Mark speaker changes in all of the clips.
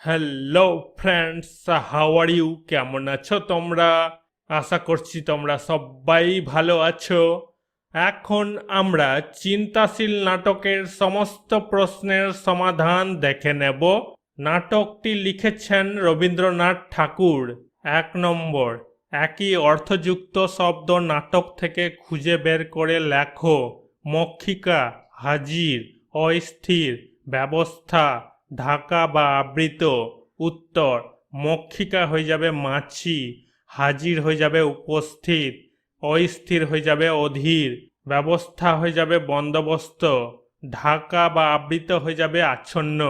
Speaker 1: Hello friends how are you কেমন আছো তোমরা? আশা করছি তোমরা সবাই ভালো আছো। এখন আমরা চিন্তাশীল নাটকের সমস্ত প্রশ্নের সমাধান দেখে নেব। নাটকটি লিখেছেন রবীন্দ্রনাথ ঠাকুর। এক নম্বর, একই অর্থযুক্ত শব্দ নাটক থেকে খুঁজে বের করে লেখো। মক্ষিকা, হাজির, অস্থির, ব্যবস্থা। ঢাকা বা আবৃত, উত্তর, মক্ষিকা হয়ে যাবে মাছি হাজির হয়ে যাবে উপস্থিত, অস্থির হয়ে যাবে অধীর, ব্যবস্থা হয়ে যাবে বন্দোবস্ত, ঢাকা বা আবৃত হয়ে যাবে আচ্ছন্ন।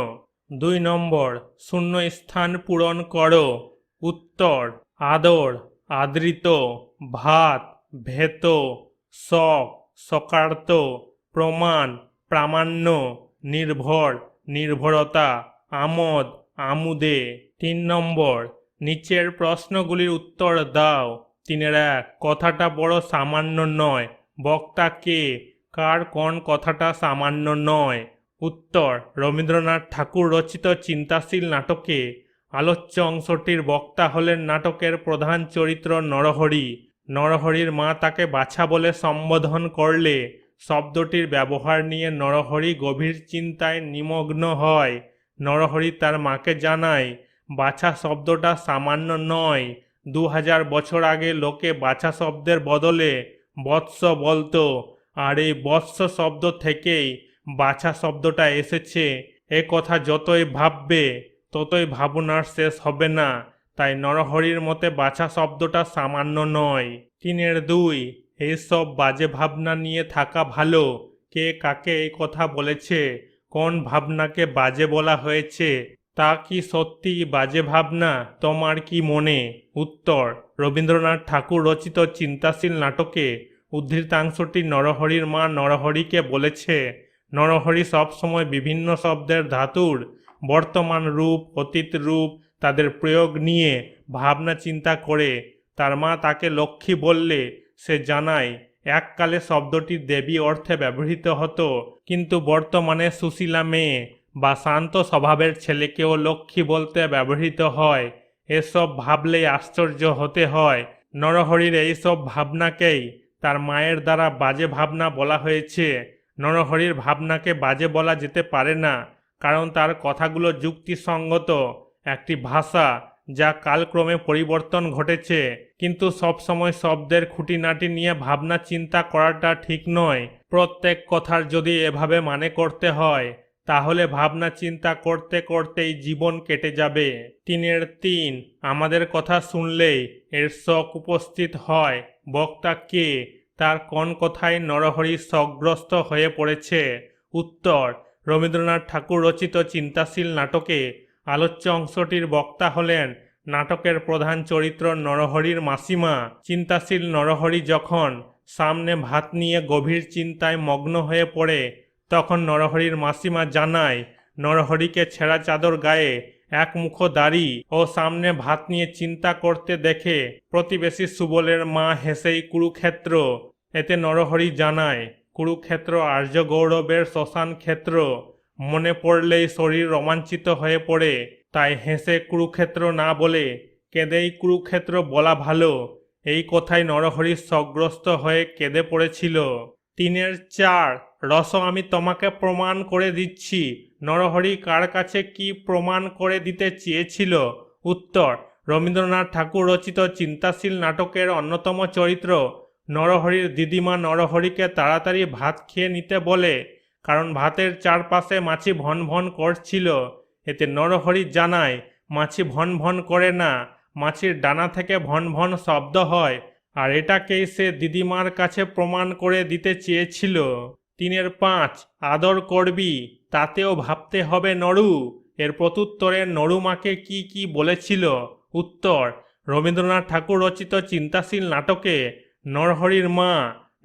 Speaker 1: দুই নম্বর শূন্য স্থান পূরণ করো, উত্তর, আদর, আদৃত, ভাত, ভেত, শখ, সকার্ত, প্রমাণ, প্রামাণ্য, নির্ভর। নির্ভরতা, আমোদ, আমুদে। তিন নম্বর, নিচের প্রশ্নগুলির উত্তর দাও। তিনের এক, কথাটা বড় সামান্য নয়। বক্তা কে? কার কোন কথাটা সামান্য নয়? উত্তর, রবীন্দ্রনাথ ঠাকুর রচিত চিন্তাশীল নাটকে। আলোচ্য অংশটির বক্তা হলেন নাটকের প্রধান চরিত্র নরহরি। নরহরির মা তাকে বাছা বলে সম্বোধন করলে শব্দটির ব্যবহার নিয়ে নরহরি গভীর চিন্তায় নিমগ্ন হয়। নরহরি তার মাকে জানায়, বাছা শব্দটা সামান্য নয়। দু হাজার বছর আগে লোকে বাছা শব্দের বদলে বৎস বলতো, আর এই বৎস শব্দ থেকেই বাছা শব্দটা এসেছে। এ কথা যতই ভাববে, ততই ভাবনার শেষ হবে না। তাই নরহরির মতে বাছা শব্দটা সামান্য নয়। তিনের দুই এইসব বাজে ভাবনা নিয়ে থাকা ভালো। কে কাকে এই কথা বলেছে? কোন ভাবনাকে বাজে বলা হয়েছে? তা কি সত্যি বাজে ভাবনা? তোমার কি মনে? উত্তর, রবীন্দ্রনাথ ঠাকুর রচিত চিন্তাশীল নাটকে উদ্ধৃতাংশটি নরহরির মা নরহরিকে বলেছে, নরহরি সবসময় বিভিন্ন শব্দের ধাতুর বর্তমান রূপ, অতীত রূপ, তাদের প্রয়োগ নিয়ে ভাবনা চিন্তা করে। তার মা তাকে লক্ষ্মী বললে সে জানায়, এককালে শব্দটি দেবী অর্থে ব্যবহৃত হতো, কিন্তু বর্তমানে সুশীলা মেয়ে বা শান্ত স্বভাবের ছেলেকেও লক্ষ্মী বলতে ব্যবহৃত হয়। এসব ভাবলেই আশ্চর্য হতে হয়। নরহরির এইসব ভাবনাকেই তার মায়ের দ্বারা বাজে ভাবনা বলা হয়েছে। নরহরির ভাবনাকে বাজে বলা যেতে পারে না, কারণ তার কথাগুলো যুক্তিসঙ্গত একটি ভাষা যা কালক্রমে পরিবর্তন ঘটেছে, কিন্তু সবসময় শব্দের খুঁটিনাটি নিয়ে ভাবনা চিন্তা করাটা ঠিক নয়। প্রত্যেক কথার যদি এভাবে মানে করতে হয়, তাহলে ভাবনা চিন্তা করতে করতেই জীবন কেটে যাবে। তিনের তিন, আমাদের কথা শুনলেই এর শখ উপস্থিত হয়। বক্তা কে? তার কোন কথায় নরহরি শখগ্রস্ত হয়ে পড়েছে? উত্তর, রবীন্দ্রনাথ ঠাকুর রচিত চিন্তাশীল নাটকে আলোচ্য অংশটির বক্তা হলেন নাটকের প্রধান চরিত্র নরহরির মাসিমা। চিন্তাশীল নরহরি যখন সামনে ভাত নিয়ে গভীর চিন্তায় মগ্ন হয়ে পড়ে, তখন নরহরির মাসিমা জানায়, নরহরিকে ছেঁড়া চাদর গায়ে এক মুখ দাড়ি ও সামনে ভাত নিয়ে চিন্তা করতে দেখে প্রতিবেশী সুবলের মা হেসেই কুরুক্ষেত্র। এতে নরহরি জানায়, কুরুক্ষেত্র আর্য গৌরবের শ্মশান ক্ষেত্র মনে পড়লেই শরীর রোমাঞ্চিত হয়ে পড়ে। তাই হেসে কুরুক্ষেত্র না বলে, কেঁদেই কুরুক্ষেত্র বলা ভালো। এই কথায় নরহরি সগ্রস্ত হয়ে কেঁদে পড়েছিল। তিনের চার, রস আমি তোমাকে প্রমাণ করে দিচ্ছি। নরহরি কার কাছে কি প্রমাণ করে দিতে চেয়েছিল? উত্তর, রবীন্দ্রনাথ ঠাকুর রচিত চিন্তাশীল নাটকের অন্যতম চরিত্র। নরহরির দিদিমা নরহরিকে তাড়াতাড়ি ভাত খেয়ে নিতে বলে কারণ ভাতের চারপাশে মাছি ভন ভন করছিল। এতে নরহরি জানায়, মাছি ভন ভন করে না, মাছির ডানা থেকে ভন ভন শব্দ হয়, আর এটাকেই সে দিদিমার কাছে প্রমাণ করে দিতে চেয়েছিল। তিনের পাঁচ, আদর করবি, তাতেও ভাবতে হবে নরু। এর প্রত্যুত্তরে নরুমাকে কি কি বলেছিল? উত্তর, রবীন্দ্রনাথ ঠাকুর রচিত চিন্তাশীল নাটকে নরহরির মা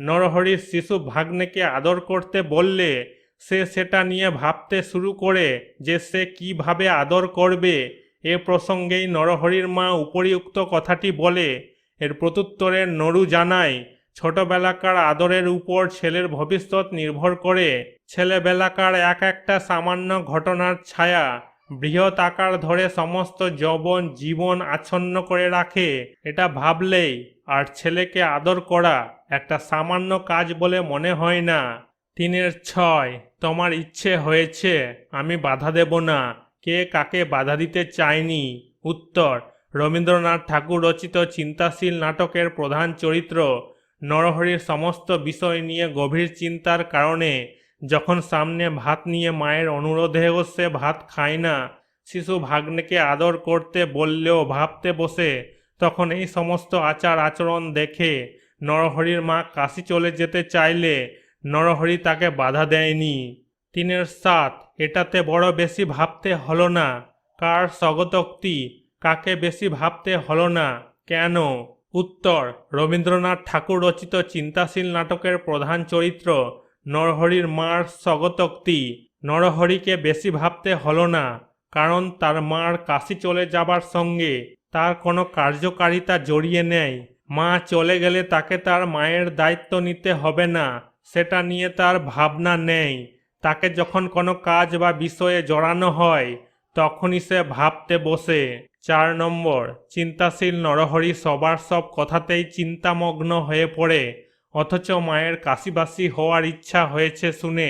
Speaker 1: নরহরির শিশু ভাগ্নেকে আদর করতে বললে, সে সেটা নিয়ে ভাবতে শুরু করে যে সে কীভাবে আদর করবে। এ প্রসঙ্গেই নরহরির মা উপরিউক্ত কথাটি বলে, এর প্রত্যুত্তরে নরু জানায়, ছোটবেলাকার আদরের উপর ছেলের ভবিষ্যৎ নির্ভর করে। ছেলেবেলাকার এক একটা সামান্য ঘটনার ছায়া, বৃহৎ আকার ধরে সমস্ত যৌবন, জীবন আচ্ছন্ন করে রাখে। এটা ভাবলেই আর ছেলেকে আদর করা একটা সামান্য কাজ বলে মনে হয় না। তিনের ছয়, তোমার ইচ্ছে হয়েছে, আমি বাধা দেব না। কে কাকে বাধা দিতে চায়নি? উত্তর, রবীন্দ্রনাথ ঠাকুর রচিত চিন্তাশীল নাটকের প্রধান চরিত্র। নরহরির সমস্ত বিষয় নিয়ে গভীর চিন্তার কারণে, যখন সামনে ভাত নিয়ে মায়ের অনুরোধেও সে ভাত খায় না, শিশু ভাগ্নেকে আদর করতে বললেও ভাবতে বসে, তখন এই সমস্ত আচার আচরণ দেখে নরহরির মা কাশি চলে যেতে চাইলে নরহরি তাকে বাধা দেয়নি। তিনের সাত এটাতে বড় বেশি ভাবতে হলো না। কার স্বগতোক্তি, কাকে বেশি ভাবতে হলো না। কেন? উত্তর, রবীন্দ্রনাথ ঠাকুর রচিত চিন্তাশীল নাটকের প্রধান চরিত্র নরহরির মার স্বগতোক্তি। নরহরিকে বেশি ভাবতে হলো না, কারণ তার মার কাশি চলে যাবার সঙ্গে তার কোনো কার্যকারিতা জড়িয়ে নেই। মা চলে গেলে তাকে তার মায়ের দায়িত্ব নিতে হবে না, সেটা নিয়ে তার ভাবনা নেই। তাকে যখন কোনো কাজ বা বিষয়ে জড়ানো হয়, তখনই সে ভাবতে বসে। চার নম্বর, চিন্তাশীল নরহরি সবার সব কথাতেই চিন্তামগ্ন হয়ে পড়ে, অথচ মায়ের কাশিবাসি হওয়ার ইচ্ছা হয়েছে শুনে,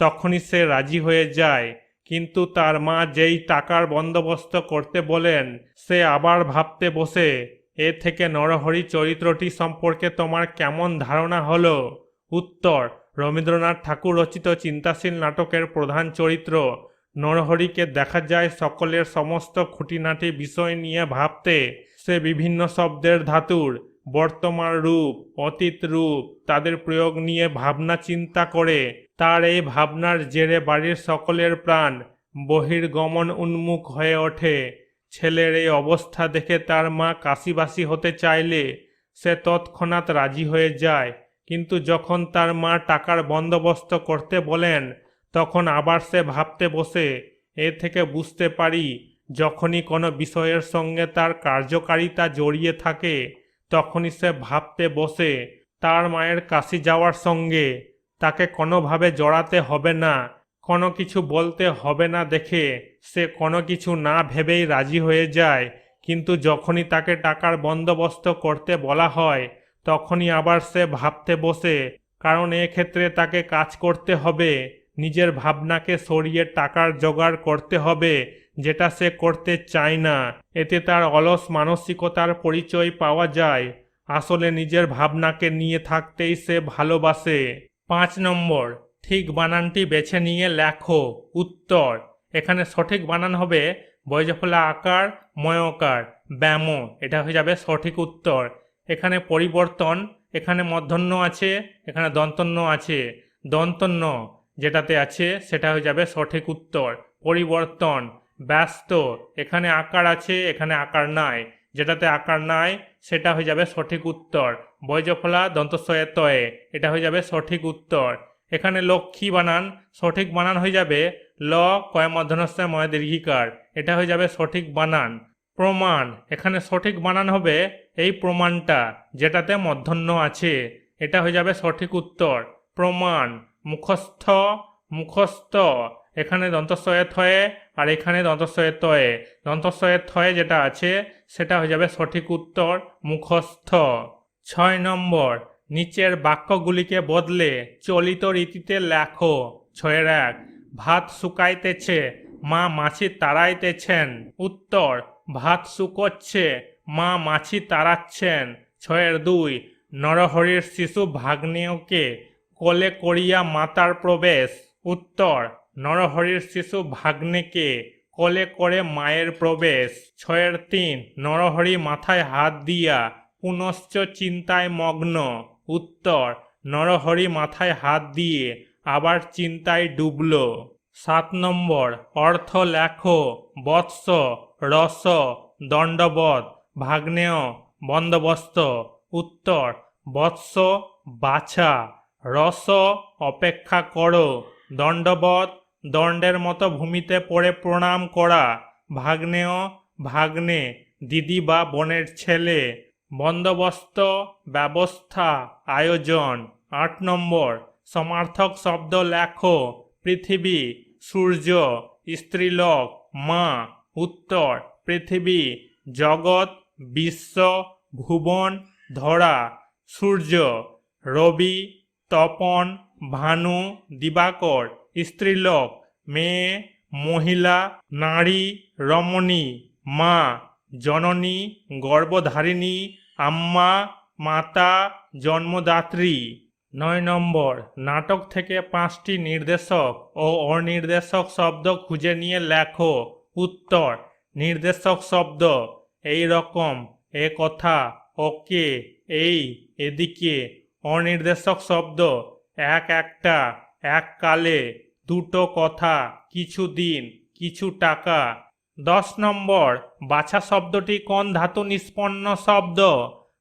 Speaker 1: তখনই সে রাজি হয়ে যায়। কিন্তু তার মা যেই টাকার বন্দোবস্ত করতে বলেন, সে আবার ভাবতে বসে এ থেকে নরহরি চরিত্রটি সম্পর্কে তোমার কেমন ধারণা হলো? উত্তর, রবীন্দ্রনাথ ঠাকুর রচিত চিন্তাশীল নাটকের প্রধান চরিত্র। নরহরিকে দেখা যায় সকলের সমস্ত খুঁটিনাটি বিষয় নিয়ে ভাবতে। সে বিভিন্ন শব্দের ধাতুর, বর্তমান রূপ, অতীত রূপ, তাদের প্রয়োগ নিয়ে ভাবনা চিন্তা করে। তার এই ভাবনার জেরে বাড়ির সকলের প্রাণ বহির্গমন উন্মুখ হয়ে ওঠে। ছেলের এই অবস্থা দেখে তার মা কাশিবাসী হতে চাইলে সে তৎক্ষণাৎ রাজি হয়ে যায়। কিন্তু যখন তার মা টাকার বন্দোবস্ত করতে বলেন, তখন আবার সে ভাবতে বসে, এ থেকে বুঝতে পারি, যখনই কোনো বিষয়ের সঙ্গে তার কার্যকারিতা জড়িয়ে থাকে, তখনই সে ভাবতে বসে, তার মায়ের কাশি যাওয়ার সঙ্গে তাকে কোনোভাবে জড়াতে হবে না। কোনো কিছু বলতে হবে না দেখে সে কোনো কিছু না ভেবেই রাজি হয়ে যায়। কিন্তু যখনই তাকে টাকার বন্দোবস্ত করতে বলা হয়, তখনই আবার সে ভাবতে বসে, কারণ এক্ষেত্রে তাকে কাজ করতে হবে, নিজের ভাবনাকে সরিয়ে টাকার জোগাড় করতে হবে, যেটা সে করতে চায় না। এতে তার অলস মানসিকতার পরিচয় পাওয়া যায়। আসলে নিজের ভাবনাকে নিয়ে থাকতেই সে ভালোবাসে। পাঁচ নম্বর ঠিক বানানটি বেছে নিয়ে লেখো। উত্তর। এখানে সঠিক বানান হবে বয়জফলা আকার, ময়কার, ব্যাম। এটা হয়ে যাবে সঠিক উত্তর। এখানে পরিবর্তন, এখানে মধ্যন্য আছে, এখানে দন্তন্য আছে। দন্তন্য যেটাতে আছে, সেটা হয়ে যাবে সঠিক উত্তর। পরিবর্তন, ব্যস্ত। এখানে আকার আছে, এখানে আকার নাই। যেটাতে আকার নাই, সেটা হয়ে যাবে সঠিক উত্তর। বয়জফলা দন্তস্বয়ে তয়ে এটা হয়ে যাবে সঠিক উত্তর। এখানে লক্ষ্মী বানান সঠিক বানান হয়ে যাবে ল কয় মধ্যনস্থ ময় দীর্ঘিকার। এটা হয়ে যাবে সঠিক বানান। প্রমাণ। এখানে সঠিক বানান হবে এই প্রমাণটা, যেটাতে মধ্যন্য আছে। এটা হয়ে যাবে সঠিক উত্তর। প্রমাণ। মুখস্থ। মুখস্থ। এখানে দন্তস্বয়ে থয়ে আর এখানে দন্তস্বয়ে তয়ে দন্তস্বয়ে থয়ে যেটা আছে, সেটা হয়ে যাবে সঠিক উত্তর। মুখস্থ। ছয় নম্বর। নিচের বাক্যগুলিকে বদলে চলিত রীতিতে লেখো ছয়ের এক ভাত শুকাইতেছে, মা মাছি তাড়াইতেছেন, উত্তর, ভাত শুকোচ্ছে, মা মাছি তাড়াচ্ছেন, ছয়ের দুই, নরহরির শিশু ভাগ্নেয়কে কোলে করিয়া মাতার প্রবেশ, উত্তর, নরহরির শিশু ভাগ্নেকে কোলে করে মায়ের প্রবেশ, ছয়ের তিন, নরহরি মাথায় হাত দিয়া পুনশ্চ চিন্তায় মগ্ন। উত্তর, নরহরি মাথায় হাত দিয়ে আবার চিন্তায় ডুবল। সাত নম্বর, অর্থ লেখো, বৎস, রস দণ্ডবধ ভাগ্নেয়, বন্দোবস্ত। উত্তর, বৎস, বাছা, রস, অপেক্ষা করো দণ্ডবধ দণ্ডের মতো ভূমিতে পড়ে প্রণাম করা, ভাগ্নেয়, ভাগ্নে, দিদি বা বোনের ছেলে। বন্দোবস্ত ব্যবস্থা আয়োজন। আট নম্বর, সমার্থক শব্দ লেখো। পৃথিবী, সূর্য, স্ত্রীলোক, মা। উত্তর, পৃথিবী, জগৎ, বিশ্ব, ভুবন, ধরা। সূর্য, রবি, তপন, ভানু, দিবাকর। স্ত্রীলোক, মেয়ে, মহিলা, নারী, রমণী, মা। জননী, গর্ভধারিণী, আম্মা, মাতা, জন্মদাত্রী। নয় নম্বর, নাটক থেকে পাঁচটি নির্দেশক ও অনির্দেশক শব্দ খুঁজে নিয়ে লেখো। উত্তর, নির্দেশক শব্দ। এই রকম, এ কথা, ওকে, এই, এদিকে। অনির্দেশক শব্দ, এক একটা এককালে দুটো কথা, কিছু দিন, কিছু টাকা। দশ নম্বর, বাছা শব্দটি কোন ধাতু নিষ্পন্ন শব্দ?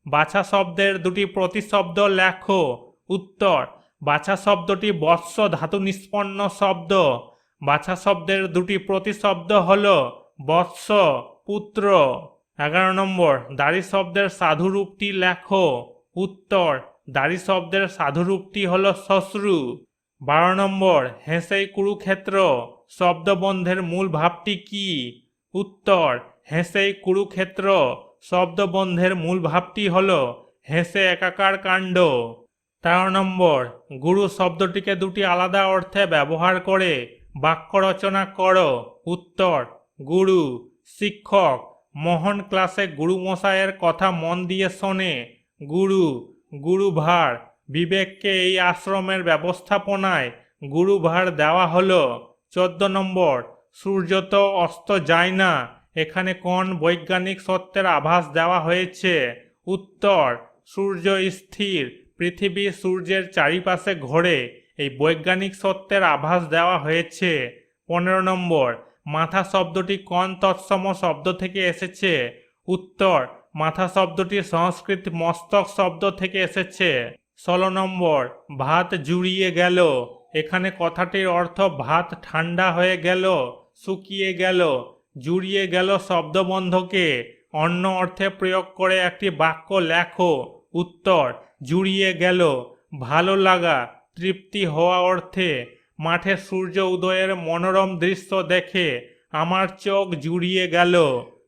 Speaker 1: বাছা শব্দের দুটি প্রতিশব্দ লেখো। উত্তর, বাছা শব্দটি বৎস ধাতু নিষ্পন্ন শব্দ। বাছা শব্দের দুটি প্রতিশব্দ হল বৎস, পুত্র। এগারো নম্বর, দাড়ি শব্দের সাধুরূপটি লেখো। উত্তর, দাড়ি শব্দের সাধুরূপটি হল শ্বশ্রু বারো নম্বর, হেসেই কুরুক্ষেত্র। শব্দবন্ধের মূল ভাবটি কি? উত্তর হেসেই কুরুক্ষেত্র, শব্দবন্ধের মূল ভাবটি হল হেসে একাকার কাণ্ড। তেরো নম্বর, গুরু শব্দটিকে দুটি আলাদা অর্থে ব্যবহার করে বাক্য রচনা করো। উত্তর, গুরু, শিক্ষক, মোহন ক্লাসে গুরুমশাইয়ের কথা মন দিয়ে শোনে। গুরু, গুরুভার, বিবেককে এই আশ্রমের ব্যবস্থাপনায় গুরুভার দেওয়া হলো। চোদ্দ নম্বর সূর্য তো অস্ত যায় না। এখানে কোন বৈজ্ঞানিক সত্যের আভাস দেওয়া হয়েছে? উত্তর, সূর্য স্থির, পৃথিবী সূর্যের চারিপাশে ঘোরে। এই বৈজ্ঞানিক সত্যের আভাস দেওয়া হয়েছে। পনেরো নম্বর, মাথা শব্দটি কোন তৎসম শব্দ থেকে এসেছে? উত্তর, মাথা শব্দটি সংস্কৃত মস্তক শব্দ থেকে এসেছে। ষোলো নম্বর, ভাত জুড়িয়ে গেল। এখানে কথাটির অর্থ ভাত ঠান্ডা হয়ে গেল। শুকিয়ে গেল, জুড়িয়ে গেল শব্দবন্ধকে। অন্য অর্থে প্রয়োগ করে একটি বাক্য লেখো, উত্তর, জুড়িয়ে গেল, ভালো লাগা, তৃপ্তি হওয়া অর্থে। মাঠে সূর্য উদয়ের মনোরম দৃশ্য দেখে আমার চোখ জুড়িয়ে গেল।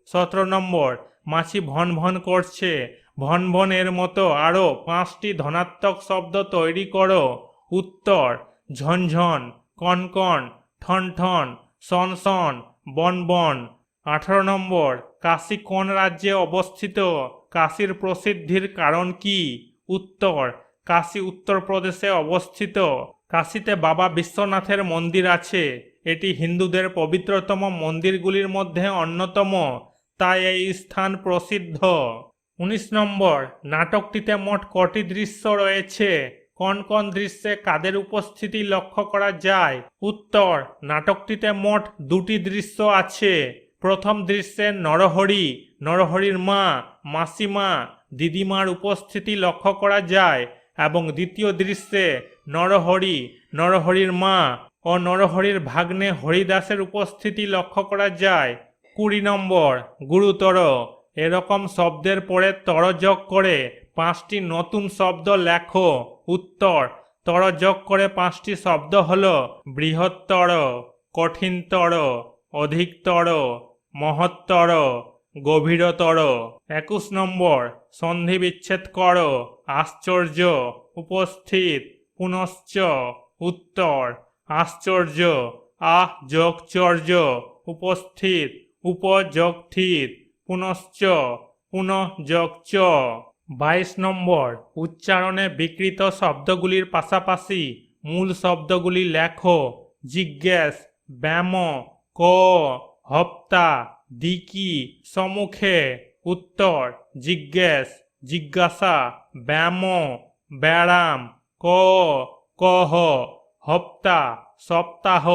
Speaker 1: সতেরো নম্বর, মাছি ভন ভন করছে, ভন ভন এর মতো আরও পাঁচটি ধনাত্মক শব্দ তৈরি করো। উত্তর, ঝনঝন, কনকন ঠন ঠন সন সন, বন বন। আঠারো নম্বর, কাশী কোন রাজ্যে অবস্থিত? কাশীর প্রসিদ্ধির কারণ কি? উত্তর, কাশী উত্তরপ্রদেশে অবস্থিত। কাশীতে বাবা বিশ্বনাথের মন্দির আছে। এটি হিন্দুদের পবিত্রতম মন্দিরগুলির মধ্যে অন্যতম। তাই এই স্থান প্রসিদ্ধ। উনিশ নম্বর, নাটকটিতে মোট কটি দৃশ্য রয়েছে? কোন কোন দৃশ্যে কাদের উপস্থিতি লক্ষ্য করা যায়? উত্তর, নাটকটিতে মোট দুটি দৃশ্য আছে। প্রথম দৃশ্যে নরহরি, নরহরির মা, মাসিমা, দিদিমার উপস্থিতি লক্ষ্য করা যায় এবং দ্বিতীয় দৃশ্যে নরহরি, নরহরির মা ও নরহরির ভাগ্নে হরিদাসের উপস্থিতি লক্ষ্য করা যায়। কুড়ি নম্বর, গুরুতর, এরকম শব্দের পরে তর যোগ করে পাঁচটি নতুন শব্দ লেখো। উত্তর, তর যোগ করে পাঁচটি শব্দ হল বৃহত্তর, কঠিনতর, অধিকতর, মহত্তর, গভীরতর। একুশ নম্বর, সন্ধি বিচ্ছেদ কর, আশ্চর্য, উপস্থিত, পুনশ্চ, উত্তর, আশ্চর্য, আহ, যোগচর্য, উপস্থিত উপযোগঠিত পুনশ্চ, পুনঃযোগচ। বাইশ নম্বর, উচ্চারণে বিকৃত শব্দগুলির পাশাপাশি মূল শব্দগুলি লেখো, জিজ্ঞেস, ব্যাম, ক, হপ্তা, দিকি, সমুখে, উত্তর, জিজ্ঞেস, জিজ্ঞাসা, ব্যাম ব্যায়াম ক, কহ, হপ্তা, সপ্তাহ,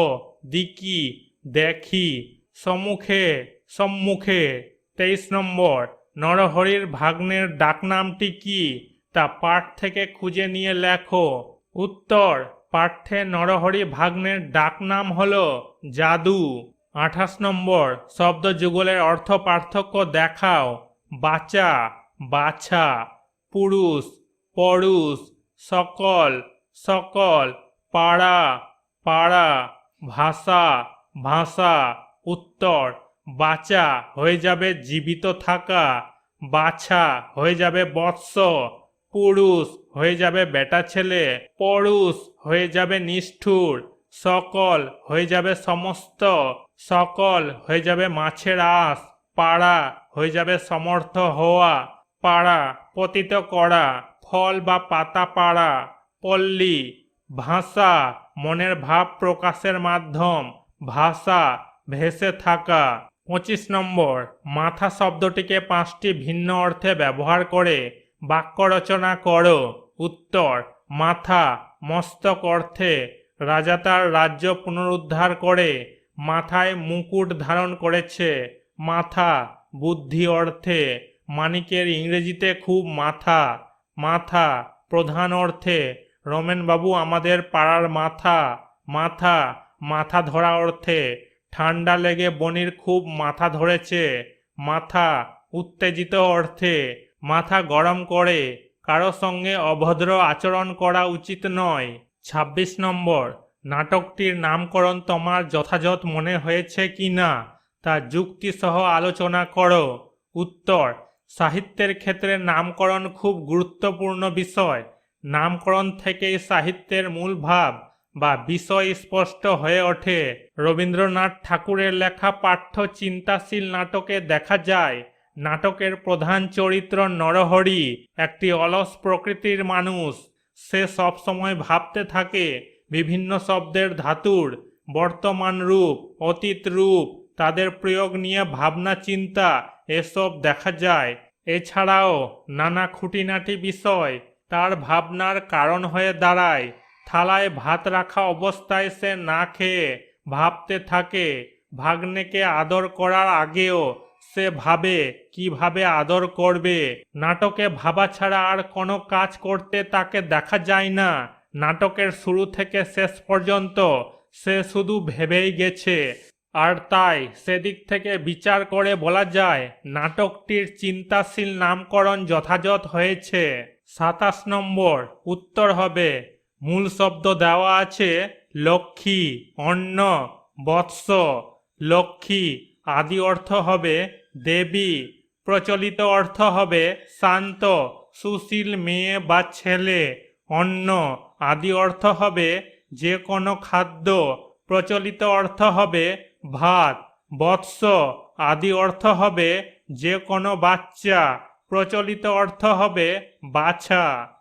Speaker 1: দিকি, দেখি সম্মুখে সম্মুখে। তেইশ নম্বর নরহরির ভাগ্নের ডাকনামটি কি তা পাঠ থেকে খুঁজে নিয়ে লেখো। উত্তর পাঠ্যে নরহরি ভাগ্নের ডাকনাম হল জাদু। আঠাশ নম্বর, শব্দ যুগলের অর্থ পার্থক্য দেখাও। বাচা, বাছা। পুরুষ, পরুষ। সকল সকল। পাড়া পাড়া। ভাষা ভাষা। উত্তর বাঁচা হয়ে যাবে জীবিত থাকা, বাছা হয়ে যাবে বৎস, পুরুষ হয়ে যাবে বেটা ছেলে, পরুষ হয়ে যাবে নিষ্ঠুর, সকল হয়ে যাবে সমস্ত, সকল হয়ে যাবে মাছের আঁশ, পাড়া হয়ে যাবে সমর্থ হওয়া, পাড়া পতিত করা, ফল বা পাতা পাড়া, পল্লী, ভাষা মনের ভাব প্রকাশের মাধ্যম, ভাষা ভেসে থাকা পঁচিশ নম্বর, মাথা শব্দটিকে পাঁচটি ভিন্ন অর্থে ব্যবহার করে বাক্য রচনা করো। উত্তর, মাথা, মস্তক অর্থে রাজা তার রাজ্য পুনরুদ্ধার করে, মাথায় মুকুট ধারণ করেছে। মাথা, বুদ্ধি অর্থে, মানিকের ইংরেজিতে খুব মাথা। মাথা, প্রধান অর্থে, রমেনবাবু আমাদের পাড়ার মাথা। মাথা মাথা ধরা অর্থে ঠান্ডা লেগে বনির খুব মাথা ধরেছে। মাথা উত্তেজিত অর্থে, মাথা গরম করে, কারও সঙ্গে অভদ্র আচরণ করা উচিত নয়। ছাব্বিশ নম্বর, নাটকটির নামকরণ তোমার যথাযথ মনে হয়েছে কি না, তা যুক্তিসহ আলোচনা করো। উত্তর, সাহিত্যের ক্ষেত্রে নামকরণ খুব গুরুত্বপূর্ণ বিষয়। নামকরণ থেকেই সাহিত্যের মূল ভাব বা বিষয় স্পষ্ট হয়ে ওঠে। রবীন্দ্রনাথ ঠাকুরের লেখা পাঠ্য চিন্তাশীল নাটকে দেখা যায়, নাটকের প্রধান চরিত্র নরহরি, একটি অলস প্রকৃতির মানুষ। সে সবসময় ভাবতে থাকে, বিভিন্ন শব্দের ধাতুর, বর্তমান রূপ, অতীত রূপ, তাদের প্রয়োগ নিয়ে ভাবনা চিন্তা, এসব দেখা যায়। এছাড়াও নানা খুঁটিনাটি বিষয়, তার ভাবনার কারণ হয়ে দাঁড়ায়। থালায় ভাত রাখা অবস্থায় সে না খেয়ে ভাবতে থাকে, ভাগ্নেকে আদর করার আগেও সে ভাবে, কীভাবে আদর করবে? নাটকে ভাবা ছাড়া আর কোনো কাজ করতে তাকে দেখা যায় না। নাটকের শুরু থেকে শেষ পর্যন্ত সে শুধু ভেবেই গেছে। আর তাই সেদিক থেকে বিচার করে বলা যায়, নাটকটির চিন্তাশীল নামকরণ যথাযথ হয়েছে। সাতাশ নম্বর, উত্তর হবে মূল শব্দ দেওয়া আছে লক্ষ্মী, অন্ন, বৎস। লক্ষ্মী আদি অর্থ হবে দেবী। প্রচলিত অর্থ হবে শান্ত, সুশীল মেয়ে বা ছেলে। অন্ন আদি অর্থ হবে যে কোনো খাদ্য। প্রচলিত অর্থ হবে ভাত। বৎস আদি অর্থ হবে যে কোনো বাচ্চা। প্রচলিত অর্থ হবে বাছা।